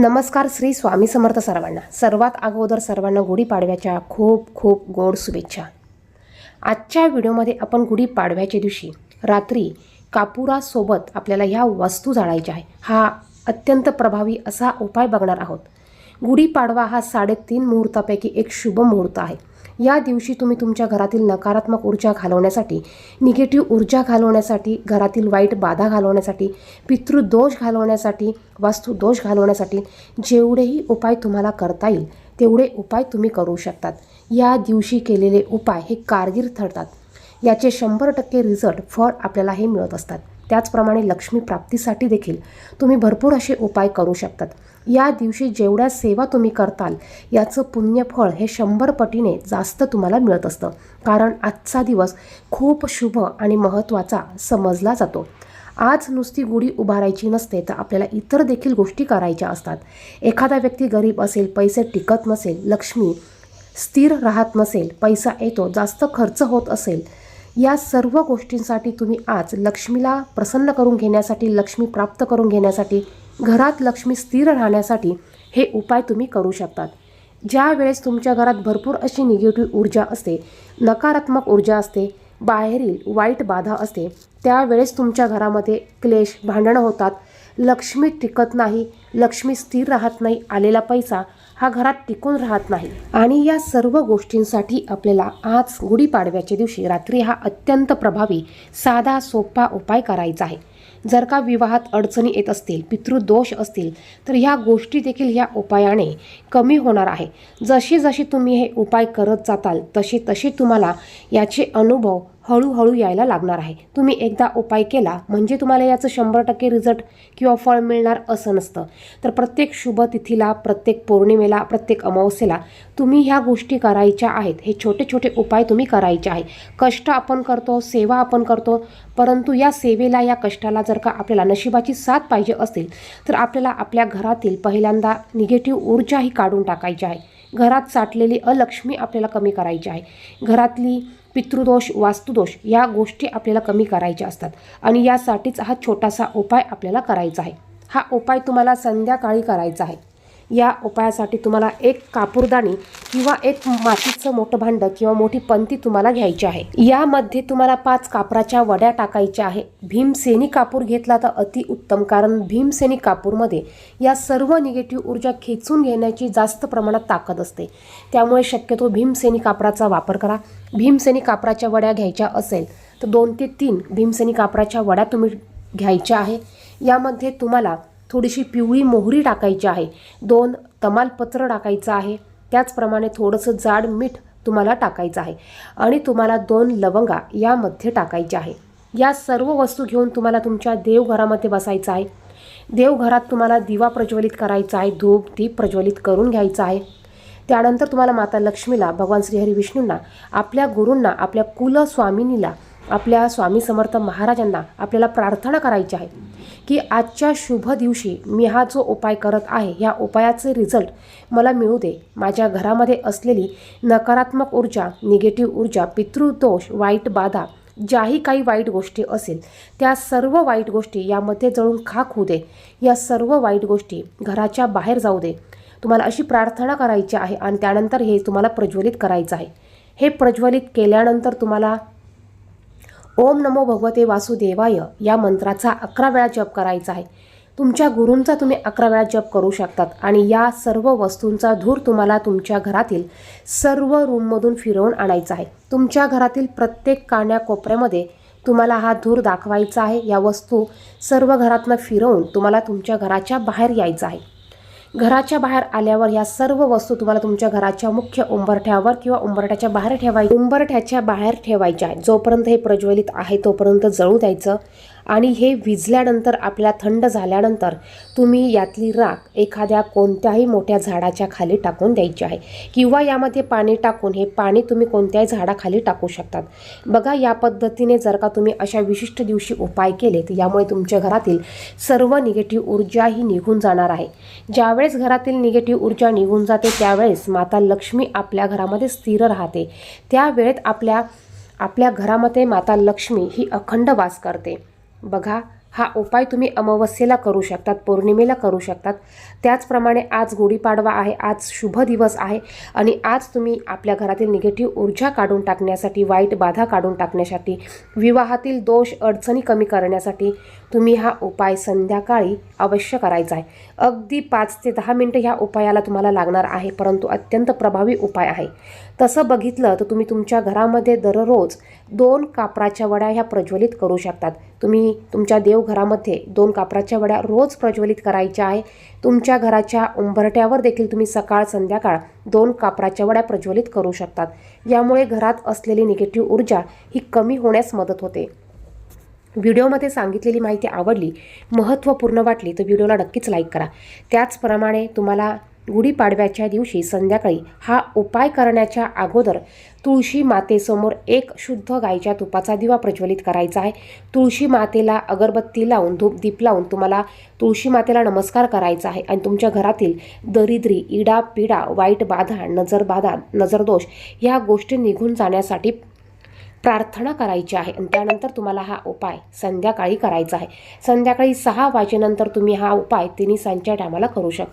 नमस्कार श्री स्वामी समर्थ सर्वांना. सर्वात अगोदर सर्वांना गुढीपाडव्याच्या खूप खूप गोड शुभेच्छा. आजच्या व्हिडिओमध्ये आपण गुढीपाडव्याच्या दिवशी रात्री कापुरासोबत आपल्याला ह्या वस्तू जाळायच्या आहे हा अत्यंत प्रभावी असा उपाय बघणार आहोत. गुढीपाडवा हा साडेतीन मुहूर्तापैकी एक शुभ मुहूर्त आहे. या दिवशी तुम्ही तुमच्या घरातील नकारात्मक ऊर्जा घालवण्यासाठी निगेटिव्ह ऊर्जा घालवण्यासाठी घरातील वाईट बाधा घालवण्यासाठी पितृदोष घालवण्यासाठी वास्तुदोष घालवण्यासाठी जेवढेही उपाय तुम्हाला करता येईल तेवढे उपाय तुम्ही करू शकतात. या दिवशी केलेले उपाय हे कारगीर ठरतात. याचे शंभर टक्के रिझल्ट फळ आपल्याला हे मिळत असतात. त्याचप्रमाणे लक्ष्मी प्राप्तीसाठी देखील तुम्ही भरपूर असे उपाय करू शकतात. या दिवशी जेवढ्या सेवा तुम्ही करताल याचं पुण्यफळ हे शंभर पटीने जास्त तुम्हाला मिळत असतं. कारण आजचा दिवस खूप शुभ आणि महत्त्वाचा समजला जातो. आज नुसती गुढी उभारायची नसते तर आपल्याला इतर देखील गोष्टी करायच्या असतात. एखादा व्यक्ती गरीब असेल पैसे टिकत नसेल लक्ष्मी स्थिर राहत नसेल पैसा येतो जास्त खर्च होत असेल या सर्व गोष्टींसाठी तुम्ही आज लक्ष्मीला प्रसन्न करून घेण्यासाठी लक्ष्मी प्राप्त करून घेण्यासाठी घरात लक्ष्मी स्थिर राहण्यासाठी हे उपाय तुम्ही करू शकतात. ज्या वेळेस तुमच्या घरात भरपूर अशी निगेटिव्ह ऊर्जा असते नकारात्मक ऊर्जा असते बाहेरील वाईट बाधा असते त्यावेळेस तुमच्या घरामध्ये क्लेश भांडणं होतात. लक्ष्मी टिकत नाही लक्ष्मी स्थिर राहत नाही आलेला पैसा हा घरात टिकून राहत नाही. आणि या सर्व गोष्टींसाठी आपल्याला आज गुढीपाडव्याच्या दिवशी रात्री हा अत्यंत प्रभावी साधा सोपा उपाय करायचा आहे. जर का विवाहात अडचणी येत असतील पितृदोष असतील तर ह्या गोष्टी देखील ह्या उपायाने कमी होणार आहे. जशी जशी तुम्ही हे उपाय करत जाताल तसे तसे तुम्हाला याचे अनुभव हळूहळू यायला लागणार आहे. तुम्ही एकदा उपाय केला म्हणजे तुम्हाला याचं शंभर टक्के रिझल्ट किंवा फळ मिळणार असं नसतं. तर प्रत्येक शुभ तिथीला प्रत्येक पौर्णिमेला प्रत्येक अमावस्येला तुम्ही ह्या गोष्टी करायच्या आहेत. हे छोटे छोटे उपाय तुम्ही करायचे आहे कष्ट आपण करतो सेवा आपण करतो परंतु या सेवेला या कष्टाला जर का आपल्याला नशिबाची साथ पाहिजे असेल तर आपल्याला आपल्या घरातील पहिल्यांदा निगेटिव्ह ऊर्जा ही काढून टाकायची आहे. घरात साठलेली अलक्ष्मी आपल्याला कमी करायची आहे. घरातली पितृदोष वास्तुदोष या गोष्टी आपल्याला कमी करायच्या असतात आणि यासाठीच हा छोटासा उपाय आपल्याला करायचा आहे. हा उपाय तुम्हाला संध्याकाळी करायचा आहे. या उपायासाठी तुम्हाला एक कापूरदाणी किंवा एक मातीचं मोठं भांडं किंवा मोठी पंती तुम्हाला घ्यायची आहे. यामध्ये तुम्हाला पाच कापराच्या वड्या टाकायच्या आहे. भीमसेनी कापूर घेतला तर अति उत्तम कारण भीमसेनी कापूरमध्ये या सर्व निगेटिव्ह ऊर्जा खेचून घेण्याची जास्त प्रमाणात ताकद असते. त्यामुळे शक्यतो भीमसेनी कापराचा वापर करा. भीमसेनी कापराच्या वड्या घ्यायच्या असेल तर दोन ते तीन भीमसेनी कापराच्या वड्या तुम्ही घ्यायच्या आहे. यामध्ये तुम्हाला थोडीशी पिवळी मोहरी टाकायची आहे. दोन तमालपत्र टाकायचं आहे. त्याचप्रमाणे थोडंसं जाड मीठ तुम्हाला टाकायचं आहे. आणि तुम्हाला दोन लवंगा यामध्ये टाकायच्या आहे. या सर्व वस्तू घेऊन तुम्हाला तुमच्या देवघरामध्ये बसायचं आहे. देवघरात तुम्हाला दिवा प्रज्वलित करायचा आहे. धूप दीप प्रज्वलित करून घ्यायचा आहे. त्यानंतर तुम्हाला माता लक्ष्मीला भगवान श्रीहरी विष्णूंना आपल्या गुरूंना आपल्या कुलस्वामिनीला आपल्या स्वामी समर्थ महाराजांना आपल्याला प्रार्थना करायची आहे की आजच्या शुभ दिवशी मी हा जो उपाय करत आहे ह्या उपायाचे रिझल्ट मला मिळू दे. माझ्या घरामध्ये असलेली नकारात्मक ऊर्जा निगेटिव्ह ऊर्जा पितृदोष वाईट बाधा ज्याही काही वाईट गोष्टी असेल त्या सर्व वाईट गोष्टी यामध्ये जळून खाक होऊ दे. या सर्व वाईट गोष्टी घराच्या बाहेर जाऊ दे. तुम्हाला अशी प्रार्थना करायची आहे आणि त्यानंतर हे तुम्हाला प्रज्वलित करायचं आहे. हे प्रज्वलित केल्यानंतर तुम्हाला ओम नमो भगवते वासुदेवाय या मंत्राचा अकरा वेळा जप करायचा आहे. तुमच्या गुरूंचा तुम्ही अकरा वेळा जप करू शकतात आणि या सर्व वस्तूंचा धूर तुम्हाला तुमच्या घरातील सर्व रूममधून फिरवून आणायचा आहे. तुमच्या घरातील प्रत्येक कान्या कोपऱ्यामध्ये तुम्हाला हा धूर दाखवायचा आहे. या वस्तू सर्व घरातनं फिरवून तुम्हाला तुमच्या घराच्या बाहेर यायचं आहे. घराच्या बाहेर आल्यावर या सर्व वस्तू तुम्हाला तुमच्या घराच्या मुख्य उंबरठ्यावर किंवा उंबरठ्याच्या बाहेर ठेवायच्या उंबरठ्याच्या बाहेर ठेवायच्या आहे जोपर्यंत हे प्रज्वलित आहे तोपर्यंत जळू द्यायचं. आणि हे विजल्यानंतर आपल्याला थंड झाल्यानंतर तुम्ही यातली राख एखाद्या कोणत्याही मोठ्या झाडाच्या खाली टाकून द्यायची आहे. किंवा यामध्ये पाणी टाकून हे पाणी तुम्ही कोणत्याही झाडाखाली टाकू शकतात. बघा या पद्धतीने जर का तुम्ही अशा विशिष्ट दिवशी उपाय केले तर यामुळे तुमच्या घरातील सर्व निगेटिव्ह ऊर्जा ही निघून जाणार आहे. ज्यावेळेस घरातील निगेटिव्ह ऊर्जा निघून जाते त्यावेळेस माता लक्ष्मी आपल्या घरामध्ये स्थिर राहते. त्यावेळेत आपल्या आपल्या घरामध्ये माता लक्ष्मी ही अखंड वास करते. बघा हा उपाय तुम्ही अमावस्येला करू शकतात पौर्णिमेला करू शकतात. त्याचप्रमाणे आज गुढीपाडवा आहे आज शुभ दिवस आहे आणि आज तुम्ही आपल्या घरातील निगेटिव्ह ऊर्जा काढून टाकण्यासाठी वाईट बाधा काढून टाकण्यासाठी विवाहातील दोष अडचणी कमी करण्यासाठी तुम्ही हा उपाय संध्याकाळी अवश्य करायचा आहे. अगदी पाच ते दहा मिनटं ह्या उपायाला तुम्हाला लागणार आहे परंतु अत्यंत प्रभावी उपाय आहे. तसं बघितलं तर तुम्ही तुमच्या घरामध्ये दररोज दोन कापराच्या वड्या ह्या प्रज्वलित करू शकतात. तुम्ही तुमच्या देवघरामध्ये दोन कापराच्या वड्या रोज प्रज्वलित करायच्या आहे. तुमच्या घराच्या उंबरट्यावर देखील तुम्ही सकाळ संध्याकाळ दोन कापराच्या वड्या प्रज्वलित करू शकतात. यामुळे घरात असलेली निगेटिव्ह ऊर्जा ही कमी होण्यास मदत होते. व्हिडिओमध्ये सांगितलेली माहिती आवडली महत्त्वपूर्ण वाटली तर व्हिडिओला नक्कीच लाईक करा. त्याचप्रमाणे तुम्हाला गुढीपाडव्याच्या दिवशी संध्याकाळी हा उपाय करण्याच्या अगोदर तुळशी मातेसमोर एक शुद्ध गायीच्या तुपाचा दिवा प्रज्वलित करायचा आहे. तुळशी मातेला अगरबत्ती लावून धूप दीप लावून तुम्हाला तुळशी मातेला नमस्कार करायचा आहे आणि तुमच्या घरातील दरिद्री इडा पिडा वाईट बाधा नजरबाधा नजरदोष ह्या गोष्टी निघून जाण्यासाठी प्रार्थना करायची आहे. आणि त्यानंतर तुम्हाला हा उपाय संध्याकाळी करायचा आहे. संध्याकाळी सहा वाजेनंतर तुम्ही हा उपाय तिन्ही सांच्या टायमाला करू शकता.